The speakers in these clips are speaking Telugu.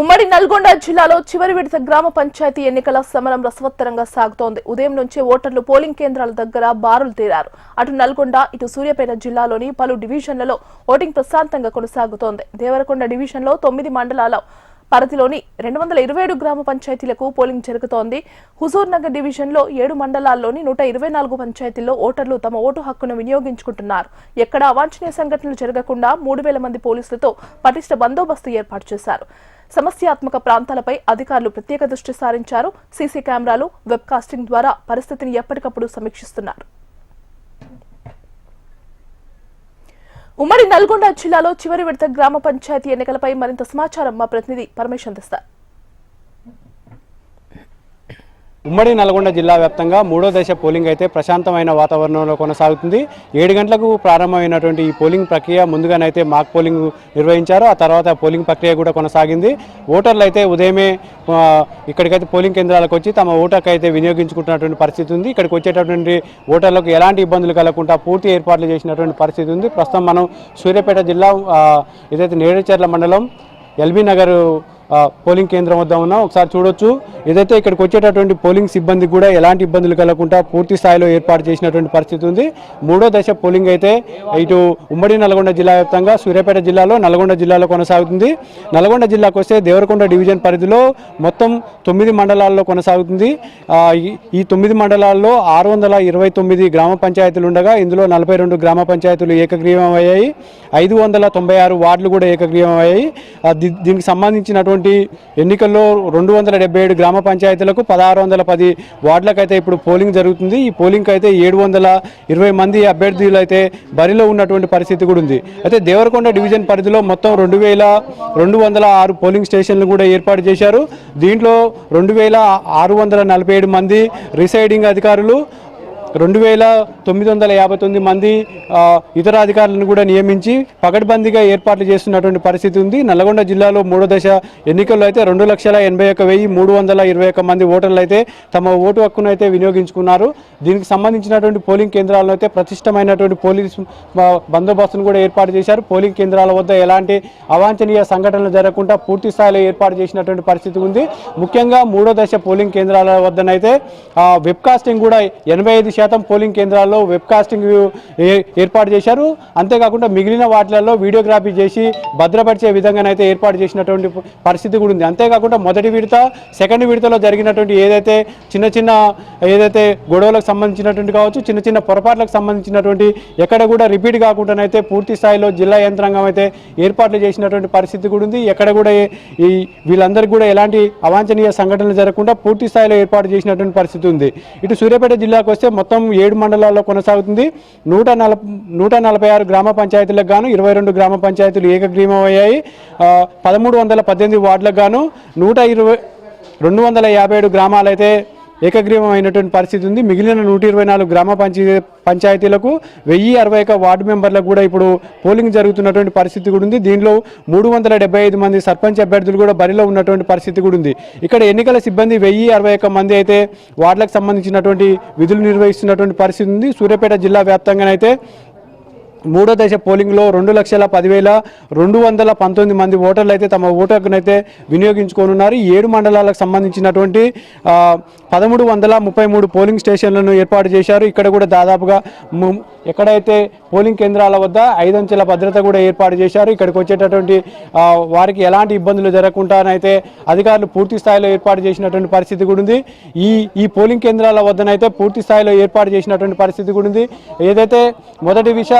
ఉమ్మడి నల్గొండ జిల్లాలో చివరి విడత గ్రామ పంచాయతీ ఎన్నికల సమరం రసవత్తరంగా సాగుతోంది. ఉదయం నుంచే ఓటర్లు పోలింగ్ కేంద్రాల దగ్గర బారులు తీరారు. అటు నల్గొండ ఇటు సూర్యాపేట జిల్లాలోని పలు డివిజన్లలో ఓటింగ్ ప్రశాంతంగా కొనసాగుతోంది. దేవరకొండ డివిజన్లో తొమ్మిది మండలాల పరిధిలోని రెండు వందల ఇరవై ఏడు గ్రామ పంచాయతీలకు పోలింగ్ జరుగుతోంది. హుజూర్ నగర్ డివిజన్లో ఏడు మండలాల్లోని నూట ఇరవై నాలుగు పంచాయతీల్లో ఓటర్లు తమ ఓటు హక్కును వినియోగించుకుంటున్నారు. ఎక్కడ అవాంఛనీయ సంఘటనలు జరగకుండా మూడు వేల మంది పోలీసులతో పటిష్ట బందోబస్తు ఏర్పాటు చేశారు. సమస్యాత్మక ప్రాంతాలపై అధికారులు ప్రత్యేక దృష్టి సారించారు. సీసీ కెమెరాలు వెబ్ కాస్టింగ్ ద్వారా పరిస్థితిని ఎప్పటికప్పుడు సమీక్షిస్తున్నారు. ఉమ్మడి నల్గొండ జిల్లాలో చివరి విడత గ్రామ పంచాయతీ ఎన్నికలపై మరింత సమాచారం మా ప్రతినిధి పరమేశ్వర్ అందిస్తారు. ఉమ్మడి నల్గొండ జిల్లా వ్యాప్తంగా మూడో దశ పోలింగ్ అయితే ప్రశాంతమైన వాతావరణంలో కొనసాగుతుంది. ఏడు గంటలకు ప్రారంభమైనటువంటి ఈ పోలింగ్ ప్రక్రియ ముందుగానైతే మాక్ పోలింగ్ నిర్వహించారు. ఆ తర్వాత పోలింగ్ ప్రక్రియ కూడా కొనసాగింది. ఓటర్లు అయితే ఉదయమే ఇక్కడికైతే పోలింగ్ కేంద్రాలకు వచ్చి తమ ఓటర్కి అయితే వినియోగించుకుంటున్నటువంటి పరిస్థితి ఉంది. ఇక్కడికి వచ్చేటటువంటి ఓటర్లకు ఎలాంటి ఇబ్బందులు కలగకుండా పూర్తి ఏర్పాట్లు చేసినటువంటి పరిస్థితి ఉంది. ప్రస్తుతం మనం సూర్యాపేట జిల్లా ఇదైతే ఏదైతే మండలం ఎల్బీ నగర్ పోలింగ్ కేంద్రం వద్ద ఉన్నాం. ఒకసారి చూడొచ్చు. ఏదైతే ఇక్కడికి వచ్చేటటువంటి పోలింగ్ సిబ్బందికి కూడా ఎలాంటి ఇబ్బందులు కలగకుండా పూర్తి స్థాయిలో ఏర్పాటు చేసినటువంటి పరిస్థితి ఉంది. మూడో దశ పోలింగ్ అయితే ఇటు ఉమ్మడి నల్గొండ జిల్లా వ్యాప్తంగా సూర్యాపేట జిల్లాలో నల్గొండ జిల్లాలో కొనసాగుతుంది. నల్గొండ జిల్లాకు వస్తే దేవరకొండ డివిజన్ పరిధిలో మొత్తం తొమ్మిది మండలాల్లో కొనసాగుతుంది. ఈ- తొమ్మిది మండలాల్లో ఆరు వందల ఇరవై తొమ్మిది గ్రామ పంచాయతీలు ఉండగా ఇందులో నలభై రెండు గ్రామ పంచాయతీలు ఏకగ్రీవం అయ్యాయి. ఐదు వందల తొంభై ఆరు వార్డులు కూడా ఏకగ్రీవం అయ్యాయి. దీనికి సంబంధించినటువంటి ఎన్నికల్లో రెండు వందల డెబ్బై ఏడు గ్రామ పంచాయతీలకు పదహారు వందల పది వార్డులకు అయితే ఇప్పుడు పోలింగ్ జరుగుతుంది. ఈ పోలింగ్కి అయితే ఏడు వందల ఇరవై మంది అభ్యర్థులు అయితే బరిలో ఉన్నటువంటి పరిస్థితి కూడా ఉంది. అయితే దేవరకొండ డివిజన్ పరిధిలో మొత్తం రెండు వేల రెండు వందల ఆరు పోలింగ్ స్టేషన్లు కూడా ఏర్పాటు చేశారు. దీంట్లో రెండు వేల ఆరు వందల నలభై ఏడు మంది రిసైడింగ్ అధికారులు రెండు వేల తొమ్మిది వందల యాభై తొమ్మిది మంది ఇతర అధికారులను కూడా నియమించి పకడ్బందీగా ఏర్పాట్లు చేస్తున్నటువంటి పరిస్థితి ఉంది. నల్గొండ జిల్లాలో మూడో దశ ఎన్నికల్లో అయితే రెండు లక్షల ఎనభై ఒక వెయ్యి మూడు వందల ఇరవై ఒక మంది ఓటర్లు అయితే తమ ఓటు హక్కును అయితే వినియోగించుకున్నారు. దీనికి సంబంధించినటువంటి పోలింగ్ కేంద్రాలను అయితే ప్రతిష్టమైనటువంటి పోలీస్ బందోబస్తును కూడా ఏర్పాటు చేశారు. పోలింగ్ కేంద్రాల వద్ద ఎలాంటి అవాంఛనీయ సంఘటనలు జరగకుండా పూర్తి స్థాయిలో ఏర్పాటు చేసినటువంటి పరిస్థితి ఉంది. ముఖ్యంగా మూడో దశ పోలింగ్ కేంద్రాల వద్దనైతే వెబ్కాస్టింగ్ వెబ్ కాస్టింగ్ కూడా ఎనభై ఐదు శాతం పోలింగ్ కేంద్రాల్లో వెబ్ కాస్టింగ్ ఏర్పాటు చేశారు. అంతేకాకుండా మిగిలిన వాటిలలో వీడియోగ్రఫీ చేసి భద్రపరిచే విధంగానైతే ఏర్పాటు చేసినటువంటి పరిస్థితి కూడా ఉంది. అంతేకాకుండా మొదటి విడత సెకండ్ విడతలో జరిగినటువంటి ఏదైతే చిన్న చిన్న ఏదైతే గొడవలకు సంబంధించినటువంటి కావచ్చు చిన్న చిన్న పొరపాట్లకు సంబంధించినటువంటి ఎక్కడ కూడా రిపీట్ కాకుండానైతే పూర్తి స్థాయిలో జిల్లా యంత్రాంగం అయితే ఏర్పాట్లు చేసినటువంటి పరిస్థితి కూడా ఉంది. ఎక్కడ కూడా ఈ వీళ్ళందరికీ కూడా ఎలాంటి అవాంఛనీయ సంఘటనలు జరగకుండా పూర్తి స్థాయిలో ఏర్పాటు చేసినటువంటి పరిస్థితి ఉంది. ఇటు సూర్యాపేట జిల్లాకు వస్తే మొత్తం మొత్తం ఏడు మండలాల్లో కొనసాగుతుంది. నూట నలభై నూట నలభై ఆరు గ్రామ పంచాయతీలకు గాను ఇరవై రెండు గ్రామ పంచాయతీలు ఏకగ్రీవం అయ్యాయి పదమూడు వందల పద్దెనిమిది వార్డులకు గాను నూట ఇరవై రెండు వందల యాభై ఏడు గ్రామాలైతే ఏకగ్రీవమైనటువంటి ఏకగ్రీవం అయినటువంటి పరిస్థితి ఉంది. మిగిలిన నూట ఇరవై నాలుగు గ్రామ పంచాయతీ పంచాయతీలకు వెయ్యి అరవై ఒక వార్డు మెంబర్లకు కూడా ఇప్పుడు పోలింగ్ జరుగుతున్నటువంటి పరిస్థితి కూడా ఉంది. దీనిలో మూడు వందల డెబ్బై ఐదు మంది సర్పంచ్ అభ్యర్థులు కూడా బరిలో ఉన్నటువంటి పరిస్థితి కూడా ఉంది. ఇక్కడ ఎన్నికల సిబ్బంది వెయ్యి అరవై ఒక మంది అయితే వార్డులకు సంబంధించినటువంటి విధులు నిర్వహిస్తున్నటువంటి పరిస్థితి ఉంది. సూర్యాపేట జిల్లా వ్యాప్తంగానైతే మూడో దశ పోలింగ్లో రెండు లక్షల పదివేల రెండు వందల పంతొమ్మిది మంది ఓటర్లు అయితే తమ ఓటు హక్కునైతే వినియోగించుకోనున్నారు ఏడు మండలాలకు సంబంధించినటువంటి పదమూడు వందల ముప్పై మూడు పోలింగ్ స్టేషన్లను ఏర్పాటు చేశారు. ఇక్కడ కూడా దాదాపుగా ఎక్కడైతే పోలింగ్ కేంద్రాల వద్ద ఐదంచెల భద్రత కూడా ఏర్పాటు చేశారు. ఇక్కడికి వచ్చేటటువంటి వారికి ఎలాంటి ఇబ్బందులు జరగకుండానైతే అధికారులు పూర్తి స్థాయిలో ఏర్పాటు చేసినటువంటి పరిస్థితి కూడా ఉంది. ఈ ఈ పోలింగ్ కేంద్రాల వద్దనైతే పూర్తి స్థాయిలో ఏర్పాటు చేసినటువంటి పరిస్థితి కూడా ఉంది. ఏదైతే మొదటి విష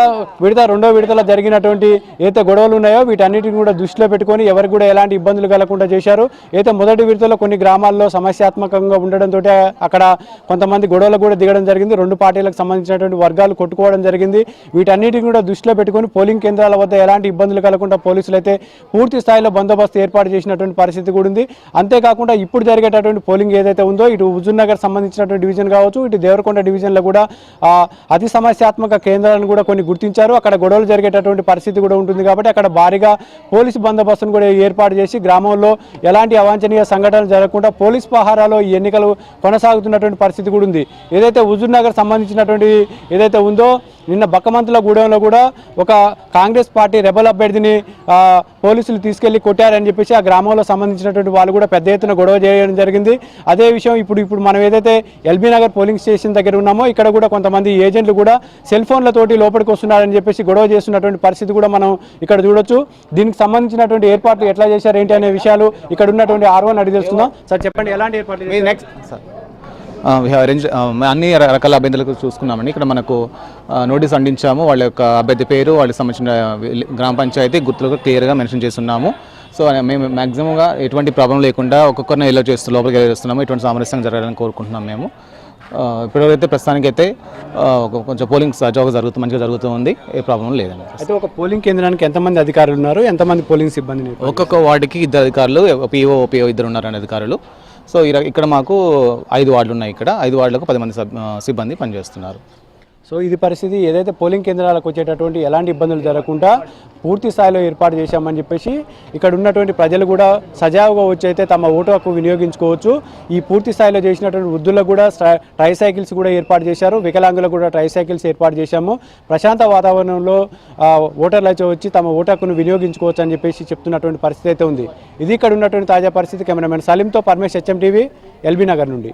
విడత రెండో విడతలో జరిగినటువంటి ఏదైతే గొడవలు ఉన్నాయో వీటన్నిటిని కూడా దృష్టిలో పెట్టుకొని ఎవరికి కూడా ఎలాంటి ఇబ్బందులు కలగకుండా చేశారు. అయితే మొదటి విడతలో కొన్ని గ్రామాల్లో సమస్యాత్మకంగా ఉండడంతో అక్కడ కొంతమంది గొడవలు కూడా దిగడం జరిగింది. రెండు పార్టీలకు సంబంధించినటువంటి వర్గాలు కొట్టుకోవడం జరిగింది. వీటన్నిటిని కూడా దృష్టిలో పెట్టుకొని పోలింగ్ కేంద్రాల వద్ద ఎలాంటి ఇబ్బందులు కలగకుండా పోలీసులు అయితే పూర్తి స్థాయిలో బందోబస్తు ఏర్పాటు చేసినటువంటి పరిస్థితి కూడా ఉంది. అంతేకాకుండా ఇప్పుడు జరిగేటటువంటి పోలింగ్ ఏదైతే ఉందో ఇటు హుజూర్నగర్ సంబంధించినటువంటి డివిజన్ కావచ్చు ఇటు దేవరకొండ డివిజన్లో కూడా అతి సమస్యాత్మక కేంద్రాలను కూడా కొన్ని గుర్తించారు. అక్కడ గొడవలు జరిగేటటువంటి పరిస్థితి కూడా ఉంటుంది కాబట్టి అక్కడ భారీగా పోలీసు బందోబస్తును కూడా ఏర్పాటు చేసి గ్రామంలో ఎలాంటి అవాంఛనీయ సంఘటనలు జరగకుండా పోలీస్ పహారాలో ఈ ఎన్నికలు కొనసాగుతున్నటువంటి పరిస్థితి కూడా ఉంది. ఏదైతే హుజూర్ నగర్ సంబంధించినటువంటి ఏదైతే ఉందో నిన్న బక్కమంతుల గూడెంలో కూడా ఒక కాంగ్రెస్ పార్టీ రెబల్ అభ్యర్థిని పోలీసులు తీసుకెళ్ళి కొట్టారని చెప్పేసి ఆ గ్రామంలో సంబంధించినటువంటి వాళ్ళు కూడా పెద్ద ఎత్తున గొడవ చేయడం జరిగింది. అదే విషయం ఇప్పుడు ఇప్పుడు మనం ఏదైతే ఎల్బీ నగర్ పోలింగ్ స్టేషన్ దగ్గర ఉన్నామో ఇక్కడ కూడా కొంతమంది ఏజెంట్లు కూడా సెల్ ఫోన్లతోటి లోపలికి వస్తున్నారని చెప్పేసి గొడవ చేస్తున్నటువంటి పరిస్థితి కూడా మనం ఇక్కడ చూడొచ్చు. దీనికి సంబంధించినటువంటి ఏర్పాట్లు ఎట్లా చేశారు ఏంటి అనే విషయాలు ఇక్కడ ఉన్నటువంటి ఆర్వోని అడిగి తెలుసుకుందాం. సార్ చెప్పండి ఎలాంటి ఏర్పాట్లు? నెక్స్ట్ అరేంజ్ అన్ని రకాల అభ్యర్థులకు చూసుకున్నామండి. ఇక్కడ మనకు నోటీస్ అందించాము. వాళ్ళ యొక్క అభ్యర్థి పేరు వాళ్ళకి సంబంధించిన గ్రామ పంచాయతీ గుర్తులకు క్లియర్గా మెన్షన్ చేస్తున్నాము. సో మేము మ్యాక్సిమంగా ఎటువంటి ప్రాబ్లం లేకుండా ఒక్కొక్కరిని ఎలా చేస్తూ లోపలికి ఎలా చేస్తున్నాము. ఎటువంటి సామరస్యం జరగాలని కోరుకుంటున్నాం మేము. ఇప్పటివరైతే ప్రస్తుతానికైతే కొంచెం పోలింగ్ సజావుగా జరుగుతూ మంచిగా జరుగుతూ ఉంది. ఏ ప్రాబ్లం లేదండి. అయితే ఒక పోలింగ్ కేంద్రానికి ఎంతమంది అధికారులు ఉన్నారు? ఎంతమంది పోలింగ్ సిబ్బందిని ఒక్కొక్క వార్డుకి ఇద్దరు అధికారులు పిఓ ఓపీఓ ఇద్దరు ఉన్నారండి అధికారులు. సో ఇక్కడ మాకు ఐదు వార్డులు ఉన్నాయి ఇక్కడ. ఐదు వార్డులకు పది మంది సబ్- సిబ్బంది పనిచేస్తున్నారు. సో ఇది పరిస్థితి ఏదైతే పోలింగ్ కేంద్రాలకు వచ్చేటటువంటి ఎలాంటి ఇబ్బందులు జరగకుండా పూర్తి స్థాయిలో ఏర్పాటు చేశామని చెప్పేసి ఇక్కడ ఉన్నటువంటి ప్రజలు కూడా సజావుగా వచ్చి అయితే తమ ఓటు హక్కు వినియోగించుకోవచ్చు. ఈ పూర్తి స్థాయిలో చేసినటువంటి వృద్ధులకు కూడా ట్రై సైకిల్స్ కూడా ఏర్పాటు చేశారు. వికలాంగులకు కూడా ట్రై సైకిల్స్ ఏర్పాటు చేశాము. ప్రశాంత వాతావరణంలో ఓటర్లు అయితే వచ్చి తమ ఓటు హక్కును వినియోగించుకోవచ్చు అని చెప్పేసి చెప్తున్నటువంటి పరిస్థితి అయితే ఉంది. ఇది ఇక్కడ ఉన్నటువంటి తాజా పరిస్థితి. కెమెరామెన్ సలీంతో Paramesh HM TV LB Nagar నుండి.